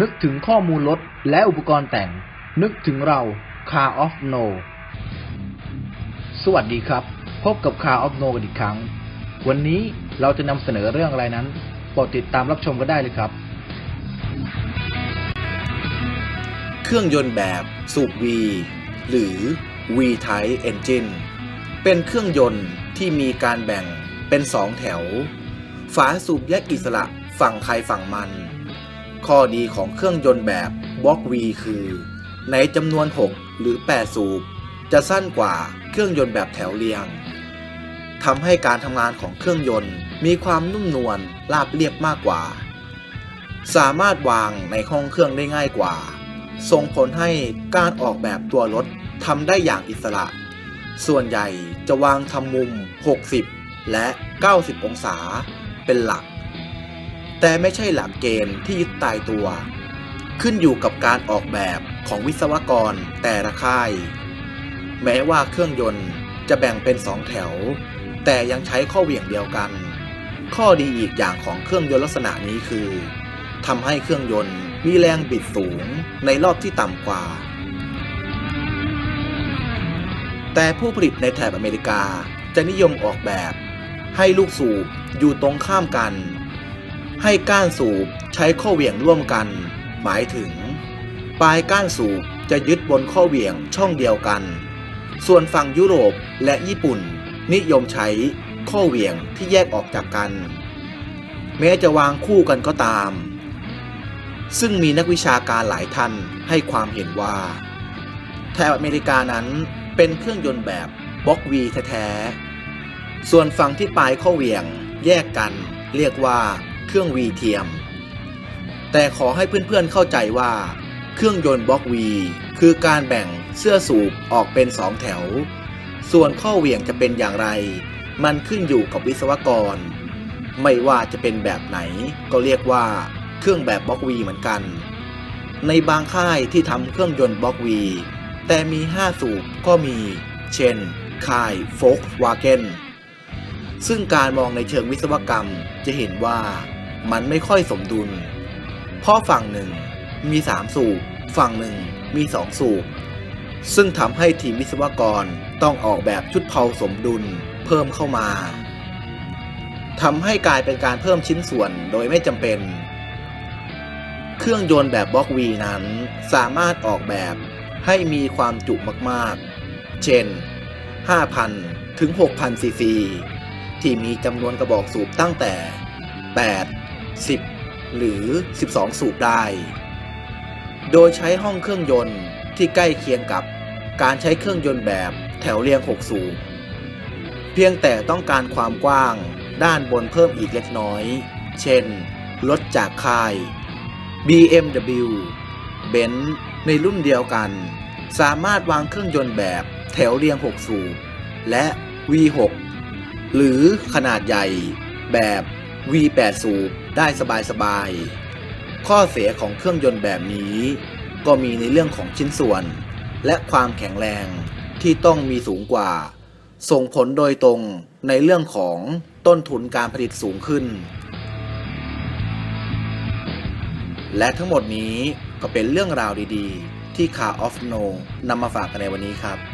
นึกถึงข้อมูลรถและอุปกรณ์แต่ง นึกถึงเรา Car of No สวัสดีครับ พบกับ Car of No กันอีกครั้ง วันนี้เราจะนำเสนอเรื่องอะไรนั้นโปรดติดตามรับชมกันได้เลยครับ เครื่องยนต์แบบสูบ V หรือ V-Type Engine เป็นเครื่องยนต์ที่มีการแบ่งเป็นสองแถว ฝาสูบแยกอิสระฝั่งใครฝั่งมัน ข้อดีของเครื่องยนต์แบบบล็อก V คือ ในจำนวน 6 หรือ 8 สูบ จะสั้นกว่าเครื่องยนต์แบบแถวเรียงทำให้การทำงานของเครื่องยนต์มีความนุ่มนวลราบเรียบมากกว่า สามารถวางในห้องเครื่องได้ง่ายกว่า ส่งผลให้การออกแบบตัวรถทำได้อย่างอิสระ ส่วนใหญ่จะวางทำมุม 60 และ 90 องศาเป็นหลัก แต่ไม่ใช่หลักเกณฑ์ที่ยึดตายตัว ขึ้นอยู่กับการออกแบบของวิศวกรแต่ละค่าย แม้ว่าเครื่องยนต์จะแบ่งเป็นสองแถว แต่ยังใช้ข้อเหวี่ยงเดียวกัน ข้อดีอีกอย่างของเครื่องยนต์ลักษณะนี้คือทำให้เครื่องยนต์มีแรงบิดสูงในรอบที่ต่ำกว่า แต่ผู้ผลิตในแถบอเมริกาจะนิยมออกแบบ ให้ลูกสูบอยู่ตรงข้ามกัน ให้ก้านสูบใช้ข้อเหวี่ยงร่วมกัน หมายถึง ปลายก้านสูบจะยึดบนข้อเหวี่ยงช่องเดียวกัน ส่วนฝั่งยุโรปและญี่ปุ่น นิยมใช้ข้อเหวี่ยงที่แยกออกจากกัน แม้จะวางคู่กันก็ตาม ซึ่งมีนักวิชาการหลายท่านให้ความเห็นว่าแถบอเมริกานั้นเป็นเครื่องยนต์แบบบล็อกวีแท้ๆส่วนฝั่งที่ปลายข้อเหวี่ยงแยกกันเรียกว่า เครื่องวีเทียม แต่ขอให้เพื่อนๆเข้าใจว่า เครื่องยนต์บล็อกวีคือการแบ่งเสื้อสูบออกเป็นสองแถว ส่วนข้อเหวี่ยงจะเป็นอย่างไร มันขึ้นอยู่กับวิศวกร ไม่ว่าจะเป็นแบบไหน ก็เรียกว่าเครื่องแบบบล็อกวีเหมือนกัน ในบางค่ายที่ทำเครื่องยนต์บล็อกวีแต่มี 5 สูบก็มี เช่น ค่าย Volkswagen ซึ่งการมองในเชิงวิศวกรรมจะเห็นว่า มันไม่ค่อยสมดุล เพราะฝั่งหนึ่งมี 3 สูบ ฝั่งหนึ่งมี 2 สูบ ซึ่งทำให้ทีมวิศวกรต้องออกแบบชุดเพาสมดุลเพิ่มเข้ามาทำให้กลายเป็นการเพิ่มชิ้นส่วนโดยไม่จำเป็น เครื่องยนต์แบบบล็อกวีนั้นสามารถออกแบบให้มีความจุมากๆ เช่น 5,000 ถึง 6,000 ซีซี ที่มีจำนวนกระบอกสูบตั้งแต่ 8 10 หรือ 12 สูบได้ โดยใช้ห้องเครื่องยนต์ที่ใกล้เคียงกับการใช้เครื่องยนต์แบบแถวเรียง 6 สูบ เพียงแต่ต้องการความกว้างด้านบนเพิ่มอีกเล็กน้อย เช่น รถจากค่าย BMW Benz ในรุ่นเดียวกัน สามารถวางเครื่องยนต์แบบแถวเรียง 6 สูบ และ V6 หรือขนาดใหญ่แบบ V8 สูบ ได้สบายๆ ข้อเสียของเครื่องยนต์แบบนี้ ก็มีในเรื่องของชิ้นส่วน และความแข็งแรงที่ต้องมีสูงกว่า ส่งผลโดยตรงในเรื่องของต้นทุนการผลิตสูงขึ้น และทั้งหมดนี้ก็เป็นเรื่องราวดีๆ ที่ Car of No นำมาฝากกันในวันนี้ครับ